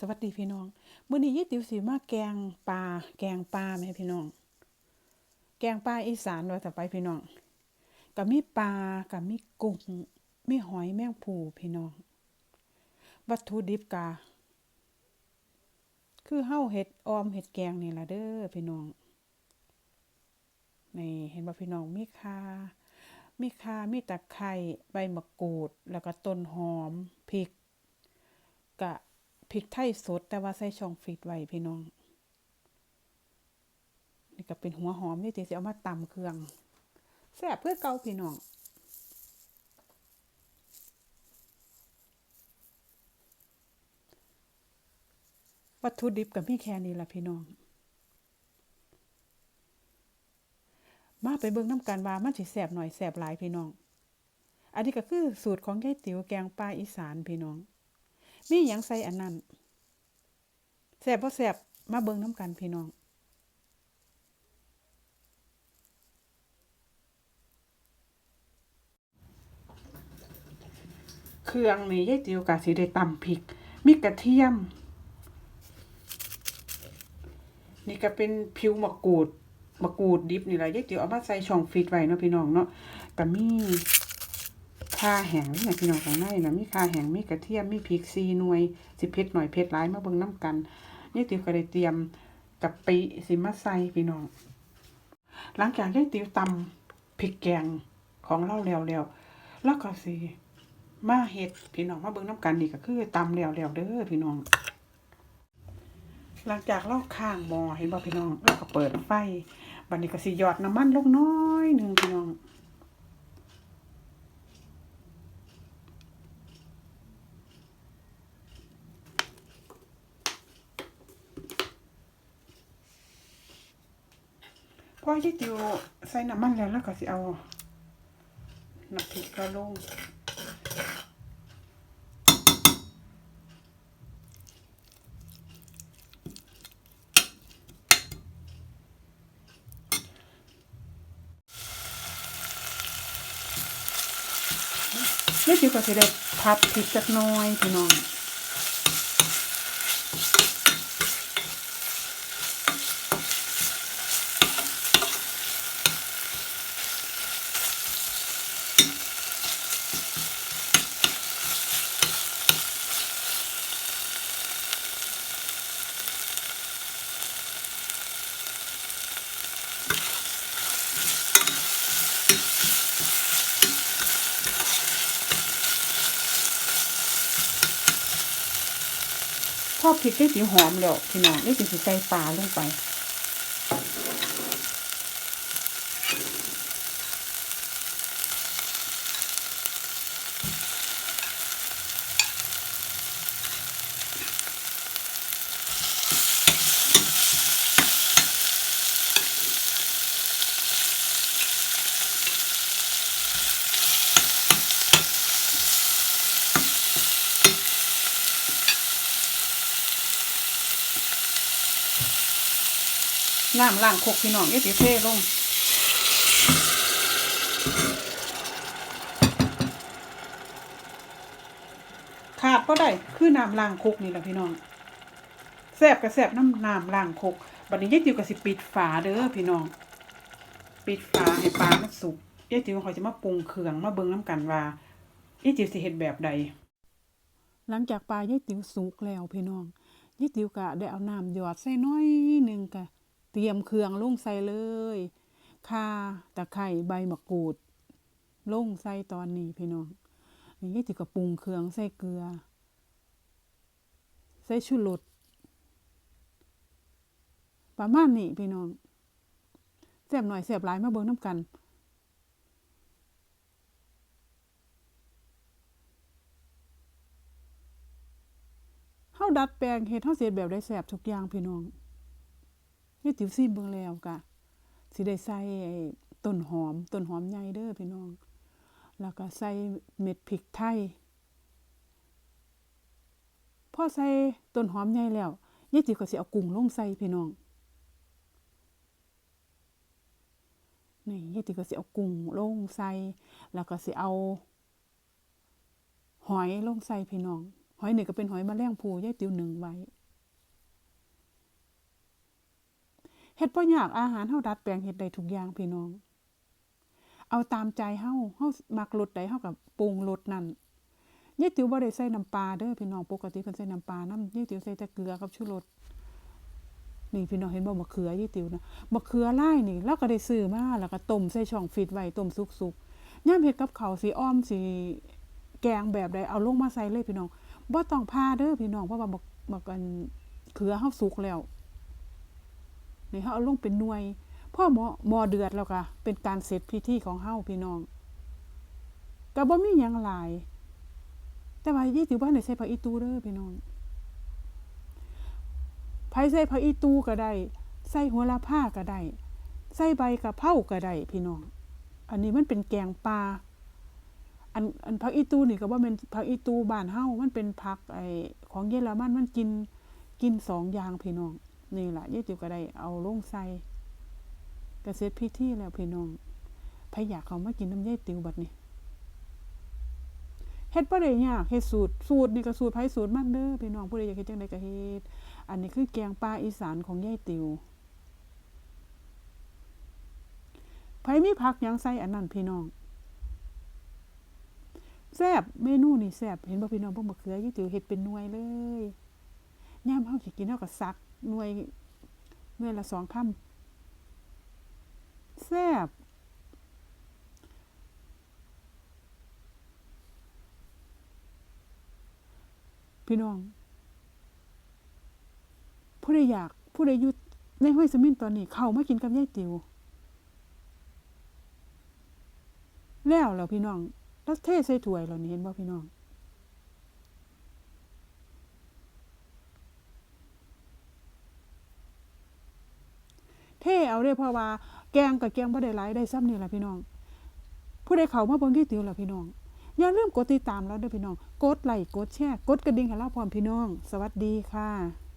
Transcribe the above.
สวัสดีพี่น้องมื้อนี้ยายติ๋วสิมาแกงปลาแกงปลาแม่พี่น้อง แกงปลาอีสานว่าแต่ไปพี่น้องก็มีปลาก็มีกุ้งมีหอยแมงภู่พี่น้อง วัตถุดิบกะคือเฮาเฮ็ดออมเฮ็ดแกงนี่ล่ะเด้อพี่น้องนี่เห็นบ่พี่น้องมีข่ามีข่ามีตะไคร้ใบมะกรูด แล้วก็ต้นหอมพริกกะ พริกไทยสด แต่ว่าใส่ช่องฟรีซไว้พี่น้อง นี่ก็เป็นหัวหอมนี่ติสิเอามาตำเครื่องแซ่บเพื่อเกาพี่น้องวัตถุดิบกับมีแค่นี้ล่ะพี่น้อง มาไปเบิ่งน้ำกันว่ามันสิแซ่บหน่อยแซ่บหลายพี่น้อง อันนี้ก็คือสูตรของยายติ๋วแกงปลาอีสานพี่น้อง มีหยังใส่อันนั้นแซ่บบ่แซ่บมาเบิ่งน้ำกันพี่น้องเครื่องนี่ยายติ๋วก็สิได้ตำพริก มีกระเทียม นี่ก็เป็นผิวมะกรูดมะกรูดดิบนี่แหละยายติ๋วเอามาใส่ช่องฟรีซไว้เนาะพี่น้องเนาะก็มี ข่าแห้งนี่นะพี่น้องข้างในนะมีข่าแห้งมีกระเทียมมีพริกซีหน่วยสิเผ็ดหน่อยเผ็ดหลายมาเบิ่งน้ำกันยายติวก็ได้เตรียมกะปิสิมาใส่พี่น้อง หลังจากยายติ๋วตำพริกแกงของเราแล้วแล้วแล้วก็สิมาเฮ็ดพี่น้องมาเบิ่งน้ำกันนี่ก็คือตำแล้วแล้วเด้อพี่น้อง หลังจากเราข้างหมอเห็นบ่พี่น้องเราก็เปิดไฟบัดนี้ก็สิหยอดน้ำมันลงน้อยหนึ่งพี่น้อง อที่ติวใส่น้ำมันแล้วแล้วก็สิเอาน้ำพริกก็ลงนี่จิวก็สิได้พัดพริกจักน้อยพี่น้อง พอพริกได้สีหอมแล้วพี่น้องได้สิใส่ปลาลงไป น้ำล้างคกพี่น้องเอติเท่ลงขาดก็ได้คือน้ำล้างคกนี่แหละพี่น้องแซบกับแซบน้ำน้ำล้างคกบัดนี้ยายติ๋วก็สิปิดฝาเด้อพี่น้อง ปิดฝาให้ปลามันสุกยายติ๋วเขาจะมาปรุงเครื่องมาเบิ่งน้ำกันว่ายายติ๋วสิเฮ็ดแบบใด หลังจากปลายายติ๋วสุกแล้วพี่น้องยายติ๋วก็ได้เอาน้ำหยอดใส่น้อยหนึ่งก็เต รียมเครื่องลงใส่เลยข่าตะไคร้ใบมะกรูดลงใส่ตอนนี้พี่น้องนี่ยายติ๋วก็ปรุงเครื่องใส่เกลือ ใส่ชูรสประมาณนี้พี่น้องแซ่บหน่อยแซ่บหลายมาเบิ่งน้ำกันเฮาดัดแปลงเฮ็ดเฮาสิเฮ็ดแบบได้แซ่บทุกอย่างพี่น้อง นี่ติ๋วซิมเบิ่งแล้วกะสิได้ใส่ต้นหอมต้นหอมใหญ่เด้อพี่น้อง แล้วก็ใส่เม็ดพริกไทยพอใส่ต้นหอมใหญ่แล้วยายติ๋วก็สิเอากุ้งลงใส่พี่น้องนี่ยายติ๋วก็สิเอากุ้งลงใส่แล้วก็สิเอาหอยลงใส่พี่น้อง หอยนี่ก็เป็นหอยแมลงภูยายติ๋วหนึ่งไว้ เฮ็ดบ่ยากอาหารเฮาดัดแปลงเฮ็ดได้ทุกอย่างพี่น้อง เอาตามใจเฮาเฮามักรสใดเฮาก็ปรุงรสนั้นยายติ๋วบ่ได้ใส่น้ำปลาเด้อพี่น้องปกติเพิ่นใส่น้ำปลานำยายติ๋วใส่แต่เกลือกับชูรสนี่พี่น้องเห็นบ่มะเขือยายติ๋วนะมะเขือลายนี่เราก็ได้ซื้อมาแล้วก็ต้มใส่ช่องฟรีซไว้ต้มสุกๆยามเฮ็ดกับข้าวสิอ้อมสิแกงแบบใดเอาลงมาใส่เลยพี่น้องบ่ต้องพาเด้อพี่น้องเพราะว่าบักบักอันเขือเฮาสุกแล้ว นี่เฮาเอาลงเป็นหน่วยพ่อหมอหมอเดือดแล้วก็เป็นการเสร็จพิธีของเฮาพี่น้องก็บ่มีหยังหลาย แต่ว่ายี่ติวบ้านใส่ผักอีตูเด้อพี่น้องไผใส่ผักอีตูก็ได้ ใส่หัวละผ้าก็ได้ ใส่ใบกะเพราก็ได้พี่น้อง อันนี้มันเป็นแกงปลาอันอันผักอีตูนี่ก็บ่แม่นผักอีตูบ้านเฮามันเป็นผักไอของเยอรมันมันกินกินสองอย่างพี่น้อง นี่แหละยี่ติวก็ได้เอาลงใส่ก็เสร็จพิธีแล้วพี่น้องไผอยากเขามากินน้ำยายติวบัดนี้เฮ็ดบ่ได้ยากเฮ็ดสูตรสูตรนี่ก็สูตรไผสูตรมันเด้อพี่น้องผู้ใดอยากเฮ็ดจังไดก็เฮ็ดอันนี้คือแกงปลาอีสานของยายติวไผมีผักหยังใส่อันนั้นพี่น้องแซ่บเมนูนี่แซ่บเห็นบ่พี่น้องบ่มะเขือยายติวเฮ็ดเป็นหน่วยเลยยามเฮาสิกินเฮาก็ซัก หน่วยหน่วยละสองคำแซ่บพี่น้อง ผู้ใดอยาก ผู้ใดอยู่ในห้วยสมินตอนนี้ เข้ามากินกับยายติว แล้วแล้วพี่น้องแล้วเทใส่ถ้วยแล้วนี่เห็นบ่พี่น้อง เทเอาเด้อเพราะว่าแกงกับแกงบ่ได้หลายได้ซ้ำนี่แหละพี่น้อง ผู้ใดเขามาเบิ่งที่ติวล่ะพี่น้อง อย่าลืมกดติดตามเราด้วยพี่น้อง กดไลค์กดแชร์กดกระดิ่งให้เราพร้อมพี่น้อง สวัสดีค่ะ